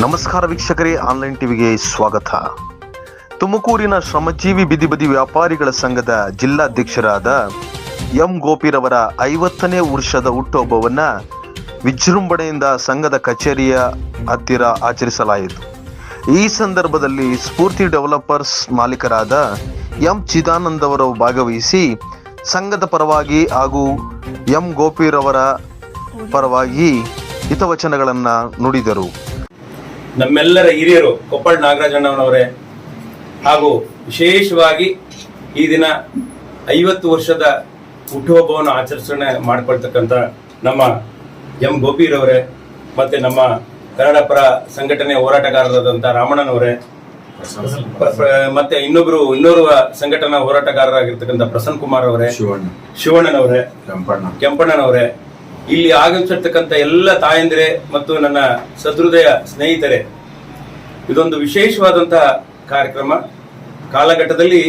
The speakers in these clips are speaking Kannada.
ನಮಸ್ಕಾರ ವೀಕ್ಷಕರೇ, ಆನ್ಲೈನ್ ಟಿವಿಗೆ ಸ್ವಾಗತ. ತುಮಕೂರಿನ ಶ್ರಮಜೀವಿ ಬಿದಿ ಬದಿ ವ್ಯಾಪಾರಿಗಳ ಸಂಘದ ಜಿಲ್ಲಾಧ್ಯಕ್ಷರಾದ ಎಂ ಗೋಪಿರವರ ಐವತ್ತನೇ ವರ್ಷದ ಹುಟ್ಟುಹಬ್ಬವನ್ನ ವಿಜೃಂಭಣೆಯಿಂದ ಸಂಘದ ಕಚೇರಿಯ ಹತ್ತಿರ ಆಚರಿಸಲಾಯಿತು. ಈ ಸಂದರ್ಭದಲ್ಲಿ ಸ್ಫೂರ್ತಿ ಡೆವಲಪರ್ಸ್ ಮಾಲೀಕರಾದ ಎಂ ಚಿದಾನಂದ್ ಅವರು ಭಾಗವಹಿಸಿ ಸಂಘದ ಪರವಾಗಿ ಹಾಗೂ ಎಂ ಗೋಪಿರವರ ಪರವಾಗಿ ಹಿತವಚನಗಳನ್ನು ನುಡಿದರು. ನಮ್ಮೆಲ್ಲರ ಹಿರಿಯರು ಕೊಪ್ಪಳ ನಾಗರಾಜಣ್ಣವನವರೇ ಹಾಗೂ ವಿಶೇಷವಾಗಿ ಈ ದಿನ ಐವತ್ತು ವರ್ಷದ ಹುಟ್ಟುಹಬ್ಬವನ್ನು ಆಚರಿಸಣೆ ಮಾಡ್ಕೊಳ್ತಕ್ಕಂಥ ನಮ್ಮ ಎಂ ಗೋಪಿರವರೇ ಮತ್ತೆ ನಮ್ಮ ಕನ್ನಡ ಪರ ಸಂಘಟನೆ ಹೋರಾಟಗಾರರಾದಂಥ ರಾಮಣ್ಣನವರೇ ಮತ್ತೆ ಇನ್ನೊಬ್ರು ಇನ್ನೋರ್ವ ಸಂಘಟನಾ ಹೋರಾಟಗಾರರಾಗಿರ್ತಕ್ಕಂಥ ಪ್ರಸನ್ನ ಕುಮಾರ್ ಅವರೇ ಶಿವಣ್ಣ. ಶಿವಣ್ಣನವರೇ ಕೆಂಪಣ್ಣ. ಕೆಂಪಣ್ಣನವರೇ ಇಲ್ಲಿ ಆಗಮಿಸಿರ್ತಕ್ಕಂಥ ಎಲ್ಲ ತಾಯಂದಿರೆ ಮತ್ತು ನನ್ನ ಸಹೃದಯ ಸ್ನೇಹಿತರೆ, ಇದೊಂದು ವಿಶೇಷವಾದಂತಹ ಕಾರ್ಯಕ್ರಮ. ಕಾಲಘಟ್ಟದಲ್ಲಿ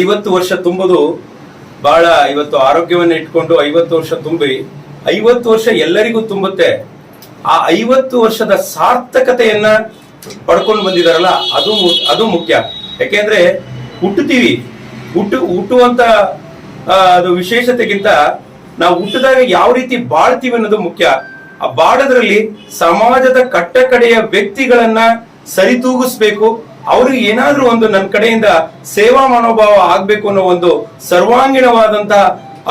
ಐವತ್ತು ವರ್ಷ ತುಂಬುದು ಬಹಳ ಇವತ್ತು ಆರೋಗ್ಯವನ್ನು ಇಟ್ಕೊಂಡು ಐವತ್ತು ವರ್ಷ ತುಂಬಿ, ಐವತ್ತು ವರ್ಷ ಎಲ್ಲರಿಗೂ ತುಂಬುತ್ತೆ. ಆ ಐವತ್ತು ವರ್ಷದ ಸಾರ್ಥಕತೆಯನ್ನ ಪಡ್ಕೊಂಡು ಬಂದಿದಾರಲ್ಲ, ಅದು ಅದು ಮುಖ್ಯ. ಯಾಕೆಂದ್ರೆ ಹುಟ್ಟುತ್ತೀವಿ. ಹುಟ್ಟು ಹುಟ್ಟುವಂತ ಅದು ವಿಶೇಷತೆಗಿಂತ ನಾವು ಹುಟ್ಟಿದಾಗ ಯಾವ ರೀತಿ ಬಾಳ್ತೀವಿ ಅನ್ನೋದು ಮುಖ್ಯ. ಆ ಬಾಡದ್ರಲ್ಲಿ ಸಮಾಜದ ಕಟ್ಟ ಕಡೆಯ ವ್ಯಕ್ತಿಗಳನ್ನ ಸರಿತೂಗಿಸ್ಬೇಕು, ಅವ್ರಿಗೆ ಏನಾದ್ರೂ ಒಂದು ನನ್ನ ಕಡೆಯಿಂದ ಸೇವಾ ಮನೋಭಾವ ಆಗ್ಬೇಕು ಅನ್ನೋ ಒಂದು ಸರ್ವಾಂಗೀಣವಾದಂತಹ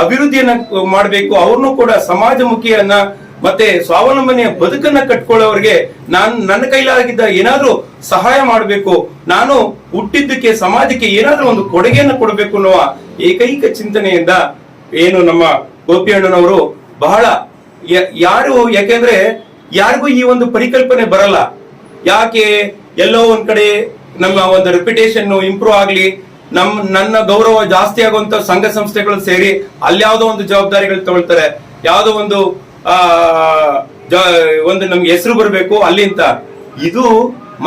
ಅಭಿವೃದ್ಧಿಯನ್ನ ಮಾಡಬೇಕು, ಅವ್ರನ್ನೂ ಕೂಡ ಸಮಾಜಮುಖಿಯನ್ನ ಮತ್ತೆ ಸ್ವಾವಲಂಬನೆಯ ಬದುಕನ್ನ ಕಟ್ಕೊಳ್ಳೋರಿಗೆ ನಾನು ನನ್ನ ಕೈಲಾಗಿದ್ದ ಏನಾದ್ರೂ ಸಹಾಯ ಮಾಡಬೇಕು, ನಾನು ಹುಟ್ಟಿದ್ದಕ್ಕೆ, ಸಮಾಜಕ್ಕೆ ಏನಾದ್ರೂ ಒಂದು ಕೊಡುಗೆಯನ್ನು ಕೊಡಬೇಕು ಅನ್ನುವ ಏಕೈಕ ಚಿಂತನೆಯಿಂದ ಏನು ನಮ್ಮ ಗೋಪಿ ಅಣ್ಣನವರು ಬಹಳ ಯಾರು ಯಾಕೆಂದ್ರೆ ಯಾರಿಗೂ ಈ ಒಂದು ಪರಿಕಲ್ಪನೆ ಬರಲ್ಲ. ಯಾಕೆ ಎಲ್ಲೋ ಒಂದ್ ಕಡೆ ನಮ್ಮ ಒಂದು ರೆಪ್ಯುಟೇಷನ್ ಇಂಪ್ರೂವ್ ಆಗ್ಲಿ, ನಮ್, ನನ್ನ ಗೌರವ ಜಾಸ್ತಿ ಆಗುವಂತ ಸಂಘ ಸಂಸ್ಥೆಗಳು ಸೇರಿ ಅಲ್ಲಿ ಯಾವ್ದೋ ಒಂದು ಜವಾಬ್ದಾರಿಗಳು ತಗೊಳ್ತಾರೆ. ಯಾವುದೋ ಒಂದು, ಆ ಒಂದು ನಮ್ಗೆ ಹೆಸರು ಬರಬೇಕು ಅಲ್ಲಿಂತ ಇದು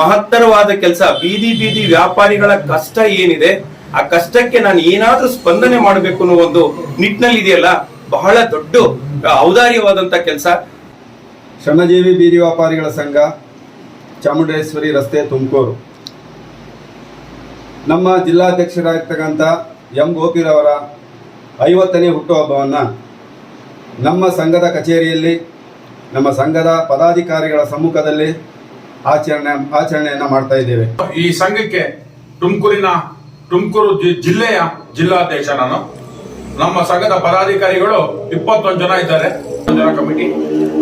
ಮಹತ್ತರವಾದ ಕೆಲಸ. ಬೀದಿ ಬೀದಿ ವ್ಯಾಪಾರಿಗಳ ಕಷ್ಟ ಏನಿದೆ, ಆ ಕಷ್ಟಕ್ಕೆ ನಾನು ಏನಾದ್ರೂ ಸ್ಪಂದನೆ ಮಾಡಬೇಕು ಅನ್ನೋ ಒಂದು ನಿಟ್ಟಿನಲ್ಲಿ ಇದೆಯಲ್ಲ ಬಹಳ ದೊಡ್ಡ ಔದಾರ್ಯವಾದಂತ ಕೆಲಸ. ಶ್ರಮಜೀವಿ ಬೀದಿ ವ್ಯಾಪಾರಿಗಳ ಸಂಘ ಚಾಮುಂಡೇಶ್ವರಿ ರಸ್ತೆ ತುಮಕೂರು. ನಮ್ಮ ಜಿಲ್ಲಾಧ್ಯಕ್ಷರಾಗಿರ್ತಕ್ಕಂಥ ಎಂ ಗೋಪಿರವರ ಐವತ್ತನೇ ಹುಟ್ಟುಹಬ್ಬವನ್ನು ನಮ್ಮ ಸಂಘದ ಕಚೇರಿಯಲ್ಲಿ ನಮ್ಮ ಸಂಘದ ಪದಾಧಿಕಾರಿಗಳ ಸಮ್ಮುಖದಲ್ಲಿ ಆಚರಣೆ ಆಚರಣೆಯನ್ನು ಮಾಡ್ತಾ ಇದ್ದೇವೆ. ಈ ಸಂಘಕ್ಕೆ ತುಮಕೂರಿನ ತುಮಕೂರು ಜಿ- ಜಿಲ್ಲೆಯ ಜಿಲ್ಲಾಧ್ಯಕ್ಷ ನಾನು. ನಮ್ಮ ಸಂಘದ ಪದಾಧಿಕಾರಿಗಳು ಇಪ್ಪತ್ತೊಂದು ಜನ ಇದ್ದಾರೆ. ಜನ ಕಮಿಟಿ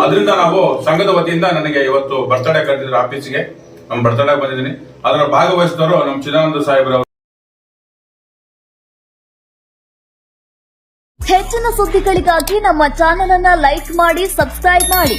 ಅದರಿಂದ ನಾವು ಸಂಘದ ವತಿಯಿಂದ ನನಗೆ ಇವತ್ತು ಬರ್ತಡೇ ಕರೆದಿದ್ರು ಆಫೀಸ್ಗೆ ನಮ್ಮ ಬರ್ತಡೇ ಬಂದಿದ್ದೀನಿ. ಅದರ ಭಾಗವಹಿಸಿದವರು ನಮ್ಮ ಚಿದಾನಂದ ಸಾಹೇಬ್ರವರು. ಹೆಚ್ಚಿನ ಸುದ್ದಿಗಳಿಗಾಗಿ ನಮ್ಮ ಚಾನೆಲ್ ಅನ್ನ ಲೈಕ್ ಮಾಡಿ ಸಬ್ಸ್ಕ್ರೈಬ್ ಮಾಡಿ.